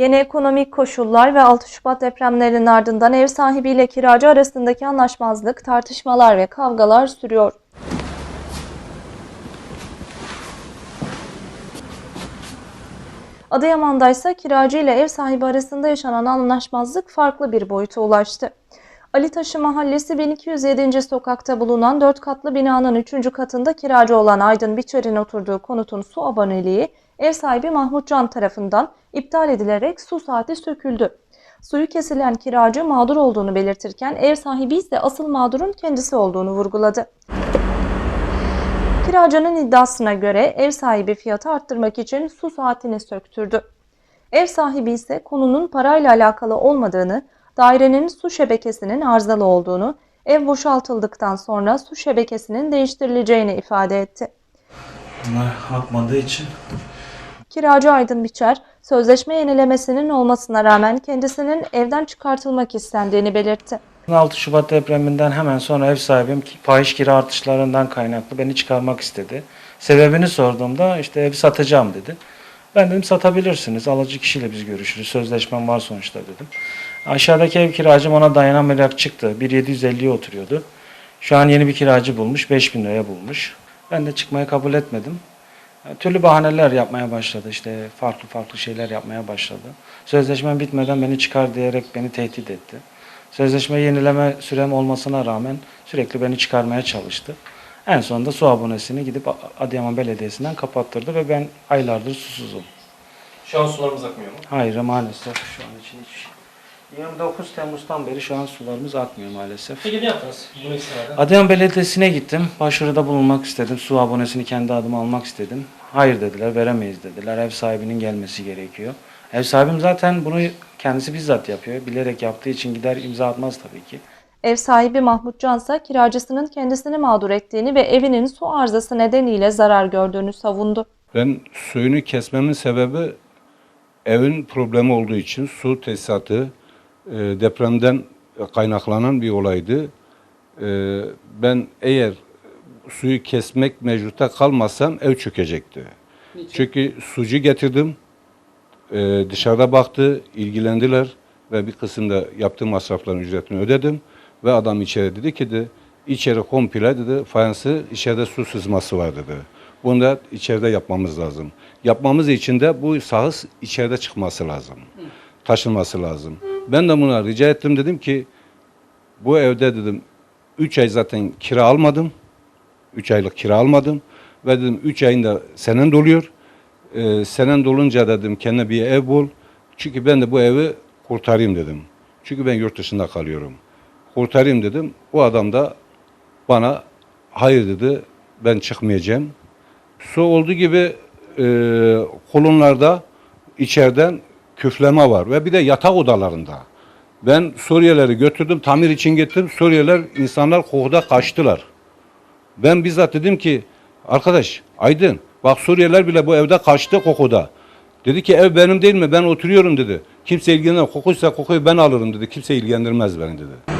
Yeni ekonomik koşullar ve 6 Şubat depremlerinin ardından ev sahibiyle kiracı arasındaki anlaşmazlık, tartışmalar ve kavgalar sürüyor. Adıyaman'da ise kiracı ile ev sahibi arasında yaşanan anlaşmazlık farklı bir boyuta ulaştı. Ali Taşı Mahallesi 1207. sokakta bulunan 4 katlı binanın 3. katında kiracı olan Aydın Biçer'in oturduğu konutun su aboneliği ev sahibi Mahmut Can tarafından iptal edilerek su saati söküldü. Suyu kesilen kiracı mağdur olduğunu belirtirken ev sahibi ise asıl mağdurun kendisi olduğunu vurguladı. Kiracının iddiasına göre ev sahibi fiyatı arttırmak için su saatini söktürdü. Ev sahibi ise konunun parayla alakalı olmadığını, dairenin su şebekesinin arızalı olduğunu, ev boşaltıldıktan sonra su şebekesinin değiştirileceğini ifade etti. Bunlar akmadığı için Kiracı Aydın Biçer, sözleşme yenilemesinin olmasına rağmen kendisinin evden çıkartılmak istendiğini belirtti. 6 Şubat depreminden hemen sonra ev sahibim ki fahiş kira artışlarından kaynaklı beni çıkarmak istedi. Sebebini sorduğumda işte evi satacağım dedi. Ben dedim satabilirsiniz. Alıcı kişiyle biz görüşürüz. Sözleşmem var sonuçta dedim. Aşağıdaki ev kiracım ona dayanamayarak çıktı. 1750'ye oturuyordu. Şu an yeni bir kiracı bulmuş. 5000 liraya bulmuş. Ben de çıkmayı kabul etmedim. Türlü bahaneler yapmaya başladı. İşte farklı farklı şeyler yapmaya başladı. Sözleşmem bitmeden beni çıkar diyerek beni tehdit etti. Sözleşme yenileme sürem olmasına rağmen sürekli beni çıkarmaya çalıştı. En sonunda su abonesini gidip Adıyaman Belediyesi'nden kapattırdı ve ben aylardır susuzum. Şu an sularımız akmıyor mu? Hayır maalesef şu an için hiçbir şey. 29 Temmuz'dan beri şu an sularımız akmıyor maalesef. Peki ne yaptınız bunu istinaden? Adıyaman Belediyesi'ne gittim. Başvuruda bulunmak istedim. Su abonesini kendi adıma almak istedim. Hayır dediler, veremeyiz dediler. Ev sahibinin gelmesi gerekiyor. Ev sahibim zaten bunu kendisi bizzat yapıyor. Bilerek yaptığı için gider imza atmaz tabii ki. Ev sahibi Mahmut Can ise kiracısının kendisini mağdur ettiğini ve evinin su arızası nedeniyle zarar gördüğünü savundu. Ben suyunu kesmemin sebebi evin problemi olduğu için su tesisatı e, depremden kaynaklanan bir olaydı. E, ben eğer suyu kesmek mecburta kalmasam ev çökecekti. Çünkü sucu getirdim. E, dışarıda baktı, ilgilendiler ve bir kısımda yaptığım masrafların ücretini ödedim. Ve adam içeri dedi ki de içeri komple dedi fayansı içeride su sızması var dedi. Bunu da içeride yapmamız lazım. Yapmamız için de bu sahıs içeride çıkması lazım. Taşınması lazım. Ben de buna rica ettim dedim ki bu evde dedim 3 ay zaten kira almadım. 3 aylık kira almadım. Ve dedim 3 ayında senen doluyor. Ee, senen dolunca dedim kendine bir ev bul. Çünkü ben de bu evi kurtarayım dedim. Çünkü ben yurt dışında kalıyorum. Kurtarayım dedim. O adam da bana hayır dedi. Ben çıkmayacağım. Su olduğu gibi e, kolonlarda içeriden küfleme var ve bir de yatak odalarında. Ben Suriyelileri götürdüm, tamir için getirdim. Suriyeliler, insanlar kokuda kaçtılar. Ben bizzat dedim ki, arkadaş Aydın, bak Suriyeliler bile bu evde kaçtı kokuda. Dedi ki ev benim değil mi? Ben oturuyorum dedi. Kimse ilgilenmez. Kokuysa kokuyu ben alırım dedi. Kimse ilgilendirmez beni dedi.